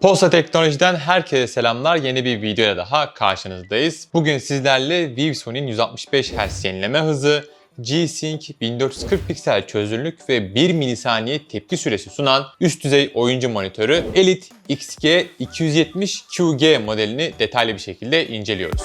Posta Teknoloji'den herkese selamlar. Yeni bir videoya daha karşınızdayız. Bugün sizlerle ViewSony'nin 165 Hz yenileme hızı, G-Sync 1440 piksel çözünürlük ve 1 milisaniye tepki süresi sunan üst düzey oyuncu monitörü Elite XG 270 QG modelini detaylı bir şekilde inceliyoruz.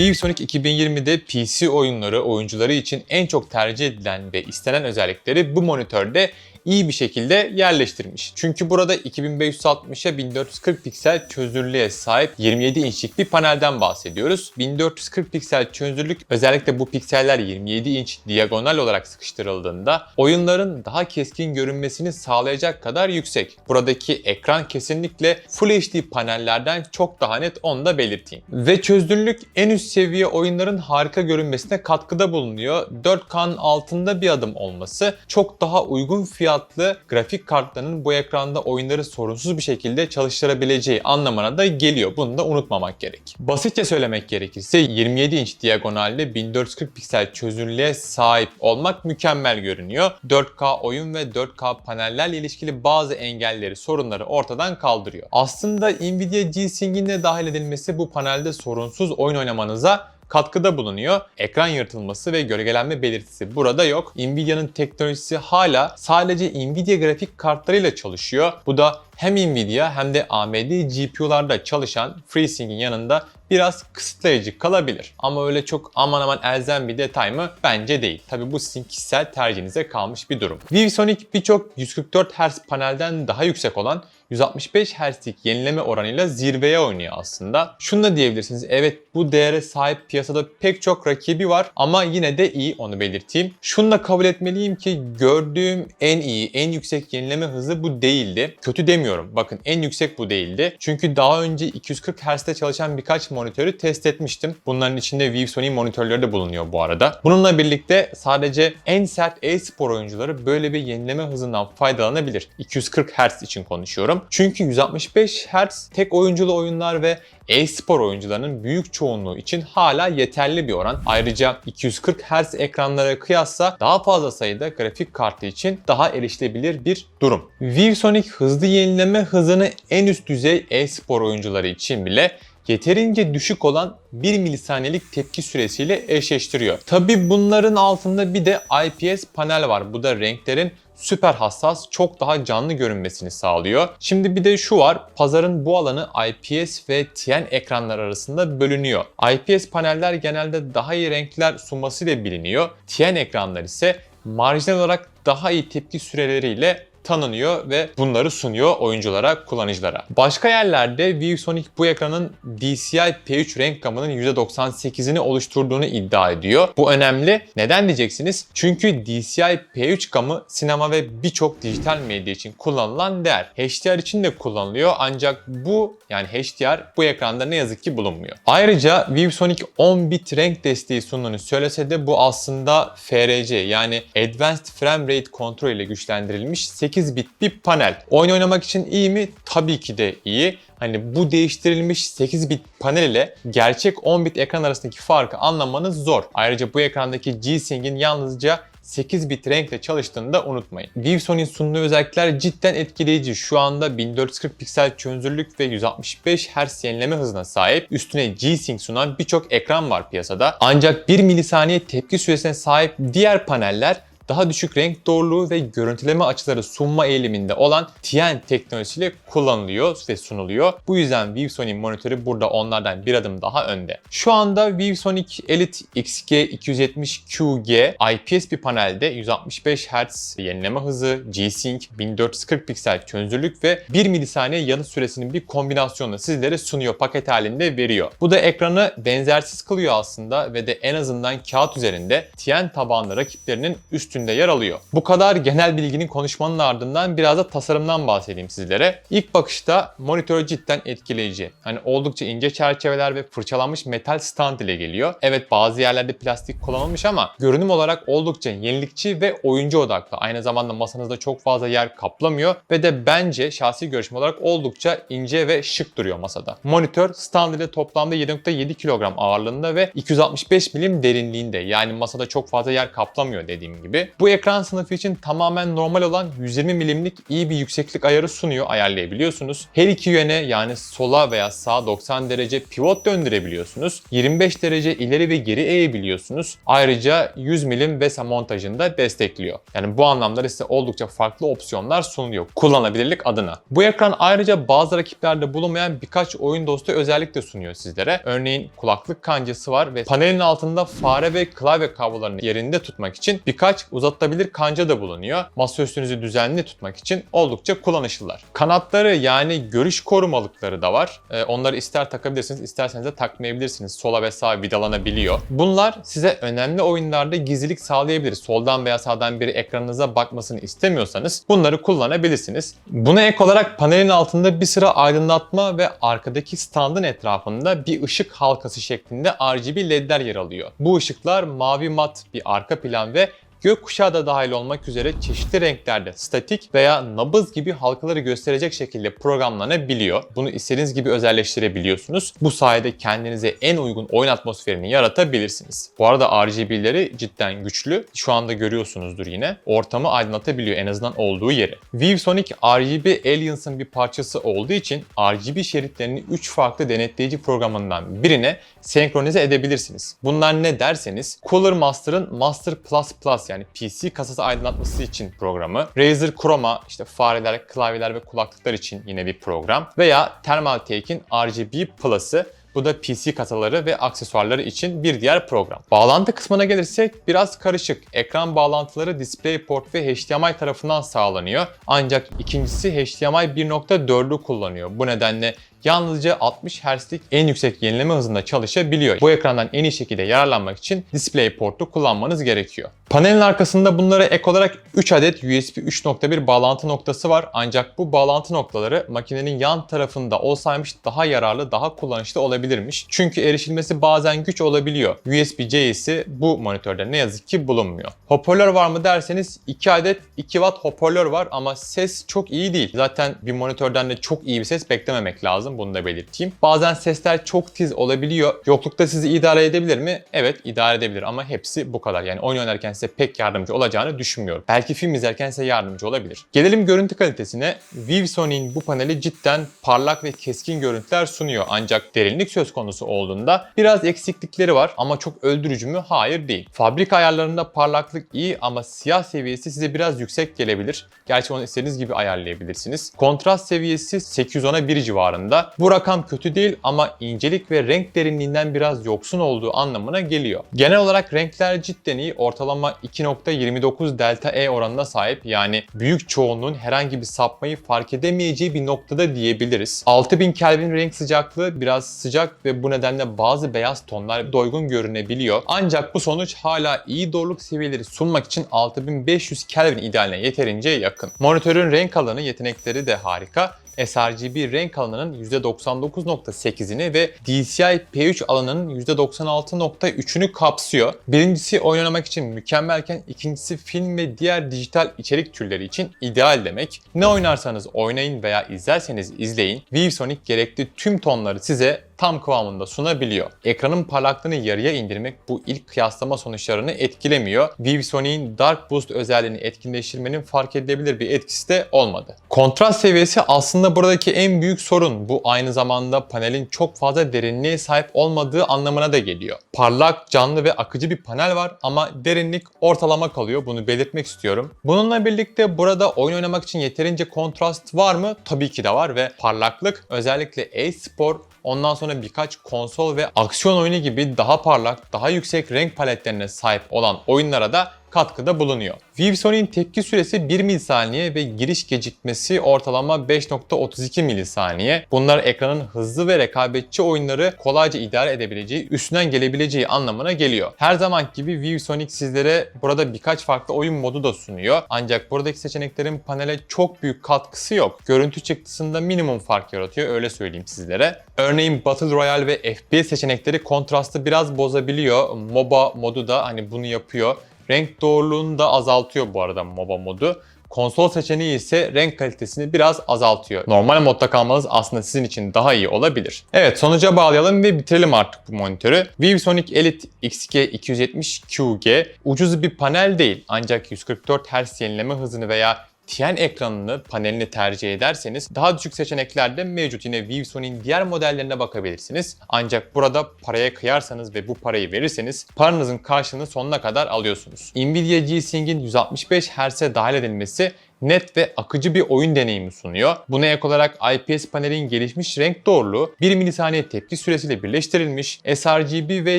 ViewSonic 2020'de PC oyunları oyuncuları için en çok tercih edilen ve istenen özellikleri bu monitörde iyi bir şekilde yerleştirmiş. Çünkü burada 2560'a 1440 piksel çözünürlüğe sahip 27 inçlik bir panelden bahsediyoruz. 1440 piksel çözünürlük özellikle bu pikseller 27 inç diagonal olarak sıkıştırıldığında oyunların daha keskin görünmesini sağlayacak kadar yüksek. Buradaki ekran kesinlikle Full HD panellerden çok daha net onu da belirteyim. Ve çözünürlük en üst seviye oyunların harika görünmesine katkıda bulunuyor. 4K'nın altında bir adım olması çok daha uygun fiyatlı grafik kartlarının bu ekranda oyunları sorunsuz bir şekilde çalıştırabileceği anlamına da geliyor. Bunu da unutmamak gerek. Basitçe söylemek gerekirse 27 inç diagonalde 1440 piksel çözünürlüğe sahip olmak mükemmel görünüyor. 4K oyun ve 4K panellerle ilişkili bazı engelleri, sorunları ortadan kaldırıyor. Aslında Nvidia G-Sync'in de dahil edilmesi bu panelde sorunsuz oyun oynamanıza katkıda bulunuyor. Ekran yırtılması ve gölgelenme belirtisi burada yok. Nvidia'nın teknolojisi hala sadece Nvidia grafik kartlarıyla çalışıyor. Bu da hem Nvidia hem de AMD GPU'larda çalışan FreeSync'in yanında biraz kısıtlayıcı kalabilir. Ama öyle çok aman aman elzem bir detay mı? Bence değil. Tabi bu sizin kişisel tercihinize kalmış bir durum. ViewSonic birçok 144 Hz panelden daha yüksek olan 165 Hz'lik yenileme oranıyla zirveye oynuyor aslında. Şunu da diyebilirsiniz. Evet bu değere sahip piyasada pek çok rakibi var ama yine de iyi onu belirteyim. Şunu da kabul etmeliyim ki gördüğüm en iyi, en yüksek yenileme hızı bu değildi. Kötü demiyorum. Bakın en yüksek bu değildi. Çünkü daha önce 240 Hz'de çalışan birkaç monitörü test etmiştim. Bunların içinde ViewSony monitörleri de bulunuyor bu arada. Bununla birlikte sadece en sert e-spor oyuncuları böyle bir yenileme hızından faydalanabilir. 240 Hz için konuşuyorum. Çünkü 165 Hz tek oyunculu oyunlar ve e-spor oyuncularının büyük çoğunluğu için hala yeterli bir oran. Ayrıca 240 Hz ekranlara kıyasla daha fazla sayıda grafik kartı için daha erişilebilir bir durum. ViewSonic hızlı yenileme hızını en üst düzey e-spor oyuncuları için bile yeterince düşük olan 1 milisaniyelik tepki süresiyle eşleştiriyor. Tabi bunların altında bir de IPS panel var. Bu da renklerin süper hassas, çok daha canlı görünmesini sağlıyor. Şimdi bir de şu var, pazarın bu alanı IPS ve TN ekranlar arasında bölünüyor. IPS paneller genelde daha iyi renkler sunmasıyla biliniyor. TN ekranlar ise marjinal olarak daha iyi tepki süreleriyle tanınıyor ve bunları sunuyor oyunculara, kullanıcılara. Başka yerlerde ViewSonic bu ekranın DCI P3 renk gamının %98'ini oluşturduğunu iddia ediyor. Bu önemli. Neden diyeceksiniz? Çünkü DCI P3 gamı sinema ve birçok dijital medya için kullanılan değer. HDR için de kullanılıyor ancak bu yani HDR bu ekranda ne yazık ki bulunmuyor. Ayrıca ViewSonic 10 bit renk desteği sunduğunu söylese de bu aslında FRC yani Advanced Frame Rate Control ile güçlendirilmiş 8 bit bir panel. Oyun oynamak için iyi mi? Tabii ki de iyi. Hani bu değiştirilmiş 8 bit panel ile gerçek 10 bit ekran arasındaki farkı anlamanız zor. Ayrıca bu ekrandaki G-Sync'in yalnızca 8 bit renkle çalıştığını da unutmayın. ViewSony'in sunduğu özellikler cidden etkileyici. Şu anda 1440 piksel çözünürlük ve 165 Hz yenileme hızına sahip üstüne G-Sync sunan birçok ekran var piyasada. Ancak 1 milisaniye tepki süresine sahip diğer paneller daha düşük renk doğruluğu ve görüntüleme açıları sunma eğiliminde olan TN teknolojisiyle kullanılıyor ve sunuluyor. Bu yüzden ViewSony monitörü burada onlardan bir adım daha önde. Şu anda ViewSonic Elite XG 270 QG IPS bir panelde 165 Hz yenileme hızı, G-Sync, 1440 piksel çözünürlük ve 1 milisaniye yanıt süresinin bir kombinasyonunu sizlere sunuyor, paket halinde veriyor. Bu da ekranı benzersiz kılıyor aslında ve de en azından kağıt üzerinde TN tabanlı rakiplerinin üstünde üstünde yer alıyor. Bu kadar genel bilginin konuşmanın ardından biraz da tasarımdan bahsedeyim sizlere. İlk bakışta monitör cidden etkileyici. Hani oldukça ince çerçeveler ve fırçalanmış metal stand ile geliyor. Evet bazı yerlerde plastik kullanılmış ama görünüm olarak oldukça yenilikçi ve oyuncu odaklı. Aynı zamanda masanızda çok fazla yer kaplamıyor ve de bence şahsi görüşüm olarak oldukça ince ve şık duruyor masada. Monitör stand ile toplamda 7.7 kilogram ağırlığında ve 265 milim derinliğinde yani masada çok fazla yer kaplamıyor dediğim gibi. Bu ekran sınıfı için tamamen normal olan 120 milimlik iyi bir yükseklik ayarı sunuyor ayarlayabiliyorsunuz. Her iki yöne yani sola veya sağa 90 derece pivot döndürebiliyorsunuz. 25 derece ileri ve geri eğebiliyorsunuz. Ayrıca 100 milim VESA montajını da destekliyor. Yani bu anlamda size oldukça farklı opsiyonlar sunuyor kullanılabilirlik adına. Bu ekran ayrıca bazı rakiplerde bulunmayan birkaç oyun dostu özellik de sunuyor sizlere. Örneğin kulaklık kancası var ve panelin altında fare ve klavye kablolarını yerinde tutmak için birkaç uzatılabilir kanca da bulunuyor. Masaüstünüzü düzenli tutmak için oldukça kullanışlılar. Kanatları yani görüş korumalıkları da var. Ee, onları ister takabilirsiniz isterseniz de takmayabilirsiniz. Sola ve sağa vidalanabiliyor. Bunlar size önemli oyunlarda gizlilik sağlayabilir. Soldan veya sağdan biri ekranınıza bakmasını istemiyorsanız bunları kullanabilirsiniz. Buna ek olarak panelin altında bir sıra aydınlatma ve arkadaki standın etrafında bir ışık halkası şeklinde RGB ledler yer alıyor. Bu ışıklar mavi mat bir arka plan ve gökkuşağı da dahil olmak üzere çeşitli renklerde statik veya nabız gibi halkaları gösterecek şekilde programlanabiliyor. Bunu istediğiniz gibi özelleştirebiliyorsunuz. Bu sayede kendinize en uygun oyun atmosferini yaratabilirsiniz. Bu arada RGB'leri cidden güçlü. Şu anda görüyorsunuzdur yine. Ortamı aydınlatabiliyor en azından olduğu yeri. ViewSonic RGB Aliens'ın bir parçası olduğu için RGB şeritlerini 3 farklı denetleyici programından birine senkronize edebilirsiniz. Bunlar ne derseniz Cooler Master'ın Master Plus Plus yani PC kasası aydınlatması için programı, Razer Chroma işte fareler, klavyeler ve kulaklıklar için yine bir program veya Thermaltake'in RGB Plus'ı bu da PC kasaları ve aksesuarları için bir diğer program. Bağlantı kısmına gelirsek biraz karışık. Ekran bağlantıları DisplayPort ve HDMI tarafından sağlanıyor. Ancak ikincisi HDMI 1.4'ü kullanıyor. Bu nedenle yalnızca 60 Hz'lik en yüksek yenileme hızında çalışabiliyor. Bu ekrandan en iyi şekilde yararlanmak için DisplayPort'u kullanmanız gerekiyor. Panelin arkasında bunlara ek olarak 3 adet USB 3.1 bağlantı noktası var. Ancak bu bağlantı noktaları makinenin yan tarafında olsaymış daha yararlı, daha kullanışlı olabilirmiş. Çünkü erişilmesi bazen güç olabiliyor. USB-C ise bu monitörde ne yazık ki bulunmuyor. Hoparlör var mı derseniz 2 adet 2 watt hoparlör var ama ses çok iyi değil. Zaten bir monitörden de çok iyi bir ses beklememek lazım. Bunu da belirteyim. Bazen sesler çok tiz olabiliyor. Yoklukta sizi idare edebilir mi? Evet idare edebilir ama hepsi bu kadar. Yani oyun oynarken size pek yardımcı olacağını düşünmüyorum. Belki film izlerken size yardımcı olabilir. Gelelim görüntü kalitesine. ViewSony'nin bu paneli cidden parlak ve keskin görüntüler sunuyor. Ancak derinlik söz konusu olduğunda biraz eksiklikleri var ama çok öldürücü mü? Hayır değil. Fabrika ayarlarında parlaklık iyi ama siyah seviyesi size biraz yüksek gelebilir. Gerçi onu istediğiniz gibi ayarlayabilirsiniz. Kontrast seviyesi 810'a 1 civarında. Bu rakam kötü değil ama incelik ve renk derinliğinden biraz yoksun olduğu anlamına geliyor. Genel olarak renkler cidden iyi. Ortalama 2.29 delta E oranına sahip yani büyük çoğunluğun herhangi bir sapmayı fark edemeyeceği bir noktada diyebiliriz. 6000 Kelvin renk sıcaklığı biraz sıcak ve bu nedenle bazı beyaz tonlar doygun görünebiliyor. Ancak bu sonuç hala iyi doğruluk seviyeleri sunmak için 6500 Kelvin idealine yeterince yakın. Monitörün renk alanı yetenekleri de harika sRGB renk alanının %99.8'ini ve DCI P3 alanının %96.3'ünü kapsıyor. Birincisi oynamak için mükemmelken ikincisi film ve diğer dijital içerik türleri için ideal demek. Ne oynarsanız oynayın veya izlerseniz izleyin, ViewSonic gerekli tüm tonları size tam kıvamında sunabiliyor. Ekranın parlaklığını yarıya indirmek bu ilk kıyaslama sonuçlarını etkilemiyor. ViewSonic'in Dark Boost özelliğini etkinleştirmenin fark edilebilir bir etkisi de olmadı. Kontrast seviyesi aslında buradaki en büyük sorun. Bu aynı zamanda panelin çok fazla derinliğe sahip olmadığı anlamına da geliyor. Parlak, canlı ve akıcı bir panel var ama derinlik ortalama kalıyor. Bunu belirtmek istiyorum. Bununla birlikte burada oyun oynamak için yeterince kontrast var mı? Tabii ki de var ve parlaklık özellikle e-spor Ondan sonra birkaç konsol ve aksiyon oyunu gibi daha parlak, daha yüksek renk paletlerine sahip olan oyunlara da katkıda bulunuyor. ViewSony'in tepki süresi 1 milisaniye ve giriş gecikmesi ortalama 5.32 milisaniye. Bunlar ekranın hızlı ve rekabetçi oyunları kolayca idare edebileceği, üstünden gelebileceği anlamına geliyor. Her zaman gibi ViewSonic sizlere burada birkaç farklı oyun modu da sunuyor. Ancak buradaki seçeneklerin panele çok büyük katkısı yok. Görüntü çıktısında minimum fark yaratıyor öyle söyleyeyim sizlere. Örneğin Battle Royale ve FPS seçenekleri kontrastı biraz bozabiliyor. MOBA modu da hani bunu yapıyor. Renk doğruluğunu da azaltıyor bu arada MOBA modu. Konsol seçeneği ise renk kalitesini biraz azaltıyor. Normal modda kalmanız aslında sizin için daha iyi olabilir. Evet sonuca bağlayalım ve bitirelim artık bu monitörü. ViewSonic Elite XG270QG ucuz bir panel değil ancak 144 Hz yenileme hızını veya TN ekranını, panelini tercih ederseniz daha düşük seçenekler de mevcut. Yine ViewSony'nin diğer modellerine bakabilirsiniz. Ancak burada paraya kıyarsanız ve bu parayı verirseniz paranızın karşılığını sonuna kadar alıyorsunuz. Nvidia G-Sync'in 165 Hz'e dahil edilmesi net ve akıcı bir oyun deneyimi sunuyor. Buna ek olarak IPS panelin gelişmiş renk doğruluğu 1 milisaniye tepki süresiyle birleştirilmiş sRGB ve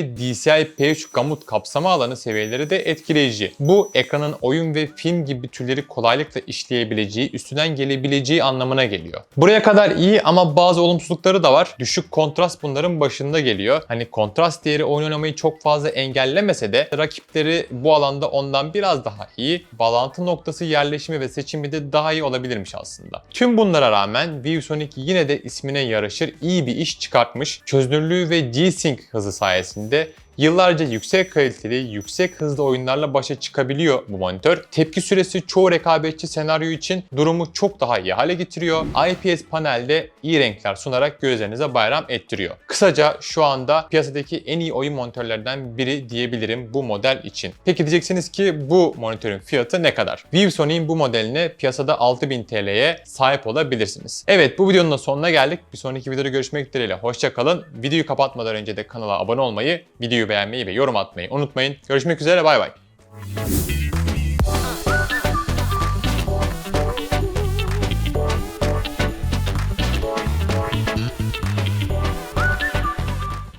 DCI-P3 gamut kapsama alanı seviyeleri de etkileyici. Bu ekranın oyun ve film gibi türleri kolaylıkla işleyebileceği, üstünden gelebileceği anlamına geliyor. Buraya kadar iyi ama bazı olumsuzlukları da var. Düşük kontrast bunların başında geliyor. Hani kontrast değeri oyun oynamayı çok fazla engellemese de rakipleri bu alanda ondan biraz daha iyi. Bağlantı noktası yerleşimi ve seçimi de daha iyi olabilirmiş aslında. Tüm bunlara rağmen ViewSonic yine de ismine yaraşır iyi bir iş çıkartmış. Çözünürlüğü ve G-Sync hızı sayesinde Yıllarca yüksek kaliteli, yüksek hızlı oyunlarla başa çıkabiliyor bu monitör. Tepki süresi çoğu rekabetçi senaryo için durumu çok daha iyi hale getiriyor. IPS panelde iyi renkler sunarak gözlerinize bayram ettiriyor. Kısaca şu anda piyasadaki en iyi oyun monitörlerden biri diyebilirim bu model için. Peki diyeceksiniz ki bu monitörün fiyatı ne kadar? ViewSony'in bu modeline piyasada 6000 TL'ye sahip olabilirsiniz. Evet bu videonun da sonuna geldik. Bir sonraki videoda görüşmek dileğiyle. Hoşçakalın. Videoyu kapatmadan önce de kanala abone olmayı, videoyu beğenmeyi ve yorum atmayı unutmayın. Görüşmek üzere bay bay.